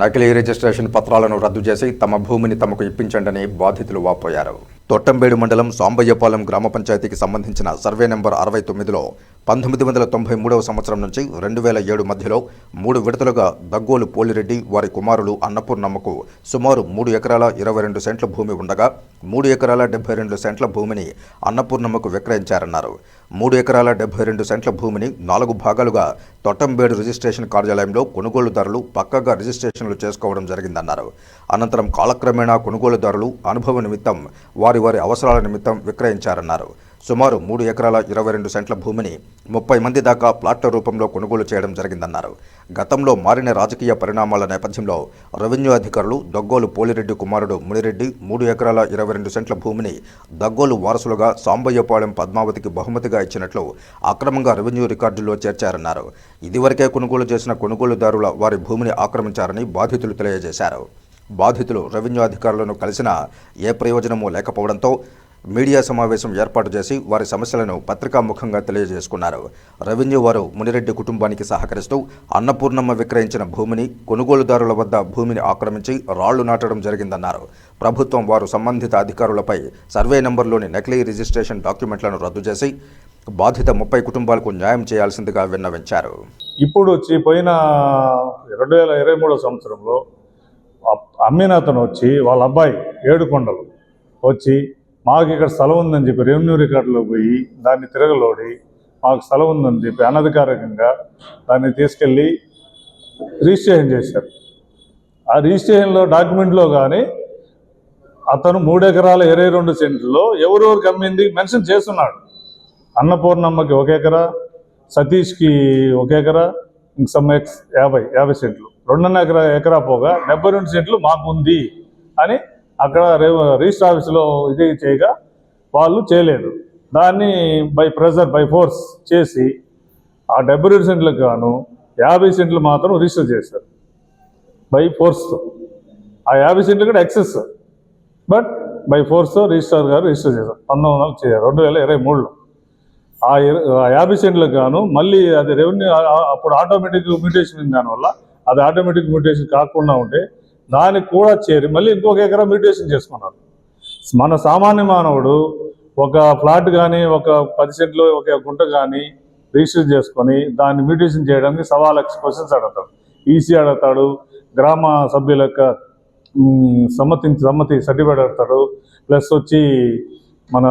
నకిలీ రిజిస్ట్రేషన్ పత్రాలను రద్దు చేసి తమ భూమిని తమకు ఇప్పించండని బాధితులు వాపోయారు. తొట్టంబేడు మండలం సాంబయ్యపాలెం గ్రామ పంచాయతీకి సంబంధించిన సర్వే నెంబర్ అరవై తొమ్మిదిలో పంతొమ్మిది వందల తొంభై మూడవ సంవత్సరం నుంచి రెండు వేల ఏడు మధ్యలో మూడు విడతలుగా దగ్గోలు పోలిరెడ్డి వారి కుమారులు అన్నపూర్ణమ్మకు సుమారు మూడు ఎకరాల ఇరవై రెండు సెంట్ల భూమి ఉండగా మూడు ఎకరాల డెబ్బై రెండు సెంట్ల భూమిని అన్నపూర్ణమ్మకు విక్రయించారన్నారు. మూడు ఎకరాల డెబ్బై రెండు సెంట్ల భూమిని నాలుగు భాగాలుగా తొట్టంబేడు రిజిస్ట్రేషన్ కార్యాలయంలో కొనుగోలుదారులు పక్కగా రిజిస్ట్రేషన్లు చేసుకోవడం జరిగిందన్నారు. అనంతరం కాలక్రమేణా కొనుగోలుదారులు అనుభవ నిమిత్తం వారి వారి అవసరాల నిమిత్తం విక్రయించారన్నారు. సుమారు మూడు ఎకరాల ఇరవై రెండు సెంట్ల భూమిని ముప్పై మంది దాకా ప్లాట్ల రూపంలో కొనుగోలు చేయడం జరిగిందన్నారు. గతంలో మారిన రాజకీయ పరిణామాల నేపథ్యంలో రెవెన్యూ అధికారులు దగ్గోలు పోలిరెడ్డి కుమారుడు మునిరెడ్డి మూడు ఎకరాల ఇరవై రెండు సెంట్ల భూమిని దగ్గోలు వారసులుగా సాంబయ్యపాళెం పద్మావతికి బహుమతిగా ఇచ్చినట్లు అక్రమంగా రెవెన్యూ రికార్డుల్లో చేర్చారన్నారు. ఇదివరకే కొనుగోలు చేసిన కొనుగోలుదారుల వారి భూమిని ఆక్రమించారని బాధితులు తెలియజేశారు. బాధితులు రెవెన్యూ అధికారులను కలిసినా ఏ ప్రయోజనమూ లేకపోవడంతో మీడియా సమావేశం ఏర్పాటు చేసి వారి సమస్యలను పత్రికాముఖంగా తెలియజేసుకున్నారు. రెవెన్యూ వారు మునిరెడ్డి కుటుంబానికి సహకరిస్తూ అన్నపూర్ణమ్మ విక్రయించిన భూమిని కొనుగోలుదారుల వద్ద భూమిని ఆక్రమించి రాళ్ళు నాటడం జరిగిందన్నారు. ప్రభుత్వం వారు సంబంధిత అధికారులపై సర్వే నంబర్లోని నకిలీ రిజిస్ట్రేషన్ డాక్యుమెంట్లను రద్దు చేసి బాధిత ముప్పై కుటుంబాలకు న్యాయం చేయాల్సిందిగా విన్నవించారు. ఇప్పుడు వచ్చి పోయిన రెండు వేల ఇరవై మూడో సంవత్సరంలో అమ్మిన అతను వచ్చి వాళ్ళ అబ్బాయి ఏడుకొండలు వచ్చి మాకు ఇక్కడ స్థలం ఉందని చెప్పి రెవెన్యూ రికార్డులో పోయి దాన్ని తిరగలోడి మాకు స్థలం ఉందని చెప్పి అనధికారికంగా దాన్ని తీసుకెళ్ళి రిజిస్ట్రేషన్ చేశారు. ఆ రిజిస్ట్రేషన్లో డాక్యుమెంట్లో కానీ అతను మూడెకరాల ఇరవై రెండు సెంట్లో ఎవరెవరికి అమ్మింది మెన్షన్ చేస్తున్నాడు. అన్నపూర్ణమ్మకి ఒక ఎకరా సతీష్కి ఒక ఎకరా ఇంక సమ్ ఎక్స్ యాభై యాభై సెంట్లు. రెండున్నర ఎకరా ఎకరా పోగా డెబ్బై రెండు సెంట్లు మాకు ఉంది అని అక్కడ రే- రిజిస్టర్ ఆఫీసులో ఇది చేయగా వాళ్ళు చేయలేదు. దాన్ని బై ప్రెజర్ బై ఫోర్స్ చేసి ఆ డెబ్బై రెండు సెంట్లకు గాను యాభై సెంట్లు మాత్రం రిజిస్టర్ చేశారు. బై ఫోర్స్ ఆ యాభై సెంట్లు కూడా excess. But by force register గారు రిజిస్టర్ చేశారు. పంతొమ్మిది వందల చేయారు రెండు వేల ఇరవై మూడులో. ఆ ఇర- ఆ యాభై సెంట్లకు గాను మళ్ళీ అది రెవెన్యూ అప్పుడు ఆటోమేటిక్ మ్యూటేషన్ దానివల్ల అది ఆటోమేటిక్ మ్యూటేషన్ కాకుండా ఉంటే దానికి కూడా చేరి మళ్ళీ ఇంకొక ఎకరా మ్యూటేషన్ చేసుకున్నారు. మన సామాన్య మానవుడు ఒక ఫ్లాట్ కానీ ఒక పది సెంట్లు ఒక గుంట కానీ రిజిస్టర్ చేసుకొని దాన్ని మ్యూటేషన్ చేయడానికి సవా లక్ష క్వశ్చన్స్ అడుగుతాడు. ఈసీ అడుగుతాడు గ్రామ సభ్యుల యొక్క సమ్మతి సమ్మతి సర్టిఫికేట్ అడతాడు ప్లస్ వచ్చి మన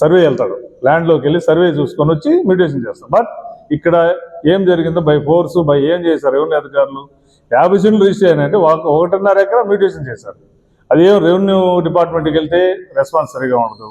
సర్వే వెళ్తాడు. ల్యాండ్లోకి వెళ్ళి సర్వే చూసుకొని వచ్చి మ్యూటేషన్ చేస్తాడు. బట్ ఇక్కడ ఏం జరిగిందో బై ఫోర్స్ బై ఏం చేశారు రెవెన్యూ అధికారులు? యాభై సెంట్లు రిజిస్టర్ అయినాయంటే ఒకటిన్నర ఎకరా మ్యూటేషన్ చేశారు. అదేం రెవెన్యూ డిపార్ట్మెంట్కి వెళ్తే రెస్పాన్స్ సరిగా ఉండదు.